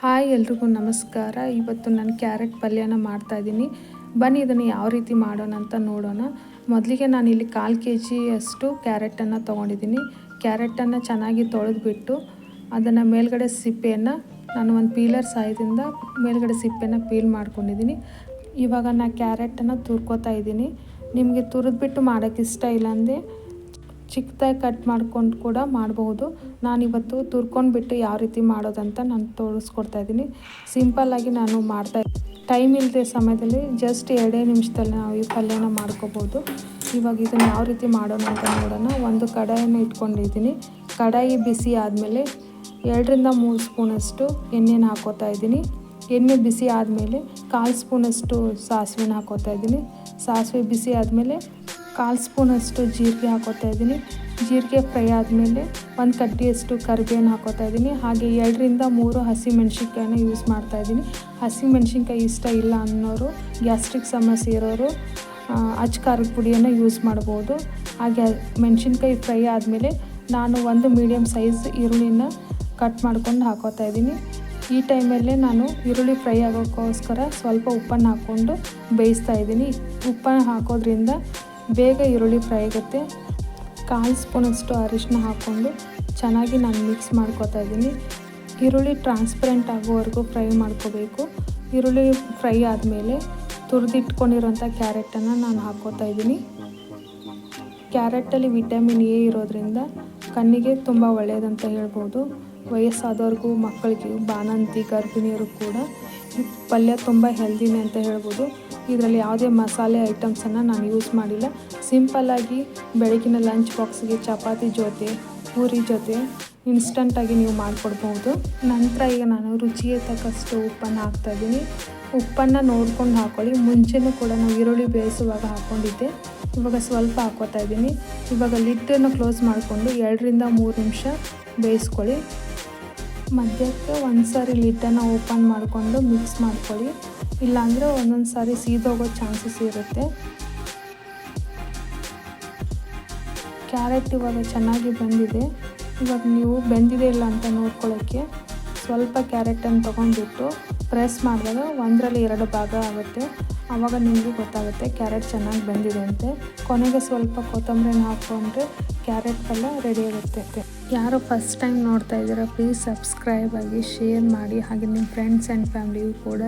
Hi ಎಲ್ರಿಗೂ ನಮಸ್ಕಾರ. ಇವತ್ತು ನಾನು ಕ್ಯಾರೆಟ್ ಪಲ್ಯನ ಮಾಡ್ತಾಯಿದ್ದೀನಿ ಬನ್ನಿ ಇದನ್ನು ಯಾವ ರೀತಿ ಮಾಡೋಣ ಅಂತ ನೋಡೋಣ. ಮೊದಲಿಗೆ ನಾನು ಇಲ್ಲಿ ಕಾಲು ಕೆ ಜಿಯಷ್ಟು ಕ್ಯಾರೆಟನ್ನು ತೊಗೊಂಡಿದ್ದೀನಿ. ಕ್ಯಾರೆಟನ್ನು ಚೆನ್ನಾಗಿ ತೊಳೆದುಬಿಟ್ಟು ಅದನ್ನು ಮೇಲ್ಗಡೆ ಸಿಪ್ಪೆಯನ್ನು ನಾನು ಒಂದು ಪೀಲರ್ ಸಹಾಯದಿಂದ ಮೇಲ್ಗಡೆ ಸಿಪ್ಪೆನ ಪೀಲ್ ಮಾಡ್ಕೊಂಡಿದ್ದೀನಿ. ಇವಾಗ ನಾನು ಕ್ಯಾರೆಟನ್ನು ತುರ್ಕೋತಾ ಇದ್ದೀನಿ. ನಿಮಗೆ ತುರಿದ್ಬಿಟ್ಟು ಮಾಡೋಕ್ಕೆ ಇಷ್ಟ ಇಲ್ಲ ಅಂದರೆ ಚಿಕ್ಕದಾಗಿ ಕಟ್ ಮಾಡ್ಕೊಂಡು ಕೂಡ ಮಾಡಬಹುದು. ನಾನಿವತ್ತು ತುರ್ಕೊಂಡ್ಬಿಟ್ಟು ಯಾವ ರೀತಿ ಮಾಡೋದಂತ ನಾನು ತೋರಿಸ್ಕೊಡ್ತಾ ಇದ್ದೀನಿ. ಸಿಂಪಲ್ಲಾಗಿ ನಾನು ಮಾಡ್ತಾ ಟೈಮ್ ಇಲ್ಲದೆ ಸಮಯದಲ್ಲಿ ಜಸ್ಟ್ ಎರಡೇ ನಿಮಿಷದಲ್ಲಿ ನಾವು ಈ ಪಲ್ಯನ ಮಾಡ್ಕೋಬೋದು. ಇವಾಗ ಇದನ್ನು ಯಾವ ರೀತಿ ಮಾಡೋಣ ಅಂತ ನೋಡೋಣ. ಒಂದು ಕಡಾಯನ್ನು ಇಟ್ಕೊಂಡಿದ್ದೀನಿ. ಕಡಾಯಿ ಬಿಸಿ ಆದಮೇಲೆ ಎರಡರಿಂದ ಮೂರು ಸ್ಪೂನಷ್ಟು ಎಣ್ಣೆನ ಹಾಕೋತಾ ಇದ್ದೀನಿ. ಎಣ್ಣೆ ಬಿಸಿ ಆದಮೇಲೆ ಕಾಲು ಸ್ಪೂನಷ್ಟು ಸಾಸಿವೆನ ಹಾಕೋತಾ ಇದ್ದೀನಿ. ಸಾಸಿವೆ ಬಿಸಿ ಆದಮೇಲೆ ಕಾಲು ಸ್ಪೂನಷ್ಟು ಜೀರಿಗೆ ಹಾಕೋತಾ ಇದ್ದೀನಿ. ಜೀರಿಗೆ ಫ್ರೈ ಆದಮೇಲೆ ಒಂದು ಕಡ್ಡಿಯಷ್ಟು ಕರಿಬೇವನ್ನು ಹಾಕೋತಾ ಇದ್ದೀನಿ. ಹಾಗೆ ಎರಡರಿಂದ ಮೂರು ಹಸಿ ಯೂಸ್ ಮಾಡ್ತಾ ಇದ್ದೀನಿ. ಹಸಿ ಮೆಣಸಿನ್ಕಾಯಿ ಇಷ್ಟ ಇಲ್ಲ ಅನ್ನೋರು ಗ್ಯಾಸ್ಟ್ರಿಕ್ ಸಮಸ್ಯೆ ಇರೋರು ಅಚ್ಚ ಖಾರದ ಪುಡಿಯನ್ನು ಯೂಸ್ ಮಾಡ್ಬೋದು. ಹಾಗೆ ಮೆಣಸಿನ್ಕಾಯಿ ಫ್ರೈ ಆದಮೇಲೆ ನಾನು ಒಂದು ಮೀಡಿಯಮ್ ಸೈಜ್ ಈರುಳ್ಳಿನ ಕಟ್ ಮಾಡ್ಕೊಂಡು ಹಾಕೋತಾ ಇದ್ದೀನಿ. ಈ ಟೈಮಲ್ಲೇ ನಾನು ಈರುಳ್ಳಿ ಫ್ರೈ ಆಗೋಕ್ಕೋಸ್ಕರ ಸ್ವಲ್ಪ ಉಪ್ಪನ್ನು ಹಾಕ್ಕೊಂಡು ಬೇಯಿಸ್ತಾ ಇದ್ದೀನಿ. ಉಪ್ಪನ್ನು ಹಾಕೋದ್ರಿಂದ ಬೇಗ ಈರುಳ್ಳಿ ಫ್ರೈ ಆಗುತ್ತೆ. ಕಾಲು ಸ್ಪೂನಷ್ಟು ಅರಿಶಿನ ಹಾಕ್ಕೊಂಡು ಚೆನ್ನಾಗಿ ನಾನು ಮಿಕ್ಸ್ ಮಾಡ್ಕೋತಾ ಇದ್ದೀನಿ. ಈರುಳ್ಳಿ ಟ್ರಾನ್ಸ್ಪರೆಂಟ್ ಆಗೋವರೆಗೂ ಫ್ರೈ ಮಾಡ್ಕೋಬೇಕು. ಈರುಳ್ಳಿ ಫ್ರೈ ಆದಮೇಲೆ ತುರಿದಿಟ್ಕೊಂಡಿರೋಂಥ ಕ್ಯಾರೆಟನ್ನು ನಾನು ಹಾಕ್ಕೋತಾ ಇದ್ದೀನಿ. ಕ್ಯಾರೆಟಲ್ಲಿ ವಿಟಮಿನ್ ಎ ಇರೋದ್ರಿಂದ ಕಣ್ಣಿಗೆ ತುಂಬ ಒಳ್ಳೆಯದಂತ ಹೇಳ್ಬೋದು. ವಯಸ್ಸಾದವ್ರಿಗೂ, ಮಕ್ಕಳಿಗೂ, ಬಾಣಂತಿ ಗರ್ಭಿಣಿಯರು ಕೂಡ ಪಲ್ಯ ತುಂಬ ಹೆಲ್ದಿನೇ ಅಂತ ಹೇಳ್ಬೋದು. ಇದರಲ್ಲಿ ಯಾವುದೇ ಮಸಾಲೆ ಐಟಮ್ಸನ್ನು ನಾನು ಯೂಸ್ ಮಾಡಿಲ್ಲ. ಸಿಂಪಲ್ಲಾಗಿ ಬೆಳಗಿನ ಲಂಚ್ ಬಾಕ್ಸ್ಗೆ ಚಪಾತಿ ಜೊತೆ, ಪೂರಿ ಜೊತೆ ಇನ್ಸ್ಟಂಟಾಗಿ ನೀವು ಮಾಡಿಕೊಡ್ಬೋದು. ನಂತರ ಈಗ ನಾನು ರುಚಿಗೆ ತಕ್ಕಷ್ಟು ಉಪ್ಪನ್ನು ಹಾಕ್ತಾಯಿದ್ದೀನಿ ಉಪ್ಪನ್ನು ನೋಡ್ಕೊಂಡು ಹಾಕ್ಕೊಳ್ಳಿ ಮುಂಚೆನೂ ಕೂಡ ನಾವು ಈರುಳ್ಳಿ ಬೇಯಿಸುವಾಗ ಹಾಕ್ಕೊಂಡಿದ್ದೆ ಇವಾಗ ಸ್ವಲ್ಪ ಹಾಕೋತಾ ಇದ್ದೀನಿ. ಇವಾಗ ಲಿಟ್ಟನ್ನು ಕ್ಲೋಸ್ ಮಾಡಿಕೊಂಡು ಎರಡರಿಂದ ಮೂರು ನಿಮಿಷ ಬೇಯಿಸ್ಕೊಳ್ಳಿ. ಮಧ್ಯಕ್ಕೆ ಒಂದು ಸಾರಿ ಲಿಟ್ಟನ್ನು ಓಪನ್ ಮಾಡಿಕೊಂಡು ಮಿಕ್ಸ್ ಮಾಡ್ಕೊಳ್ಳಿ. ಇಲ್ಲಾಂದರೆ ಒಂದೊಂದು ಸಾರಿ ಸೀದೋಗೋ ಚಾನ್ಸಸ್ ಇರುತ್ತೆ. ಕ್ಯಾರೆಟ್ ಇವಾಗ ಚೆನ್ನಾಗಿ ಬಂದಿದೆ. ಇವಾಗ ನೀವು ಬೆಂದಿದೆ ಇಲ್ಲ ಅಂತ ನೋಡ್ಕೊಳ್ಳೋಕ್ಕೆ. ಸ್ವಲ್ಪ ಕ್ಯಾರೆಟನ್ನು ತೊಗೊಂಡ್ಬಿಟ್ಟು ಪ್ರೆಸ್ ಮಾಡಿದಾಗ ಒಂದರಲ್ಲಿ ಎರಡು ಭಾಗ ಆಗುತ್ತೆ. ಆವಾಗ ನಿಮಗೂ ಗೊತ್ತಾಗುತ್ತೆ ಕ್ಯಾರೆಟ್ ಚೆನ್ನಾಗಿ ಬಂದಿದೆ ಅಂತೆ. ಕೊನೆಗೆ ಸ್ವಲ್ಪ ಕೊತ್ತಂಬರಿನ ಹಾಕ್ಕೊಂಡ್ರೆ ಕ್ಯಾರೆಟ್ ಪಲ್ಯ ರೆಡಿ ಆಗುತ್ತೆ ಯಾರು ಫಸ್ಟ್ ಟೈಮ್ ನೋಡ್ತಾ ಇದ್ದೀರಾ ಪ್ಲೀಸ್ ಸಬ್ಸ್ಕ್ರೈಬ್ ಆಗಿ ಶೇರ್ ಮಾಡಿ. ಹಾಗೆ ನಿಮ್ಮ ಫ್ರೆಂಡ್ಸ್ ಆ್ಯಂಡ್ ಫ್ಯಾಮಿಲಿಯೂ ಕೂಡ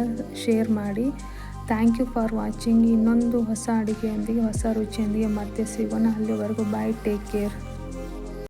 ಶೇರ್ ಮಾಡಿ. ಥ್ಯಾಂಕ್ ಯು ಫಾರ್ ವಾಚಿಂಗ್ ಇನ್ನೊಂದು ಹೊಸ ಅಡುಗೆಯೊಂದಿಗೆ, ಹೊಸ ರುಚಿಯೊಂದಿಗೆ ಮತ್ತೆ ಸಿಗೋಣ. ಅಲ್ಲಿವರೆಗೂ ಬಾಯ್ ಟೇಕ್ ಕೇರ್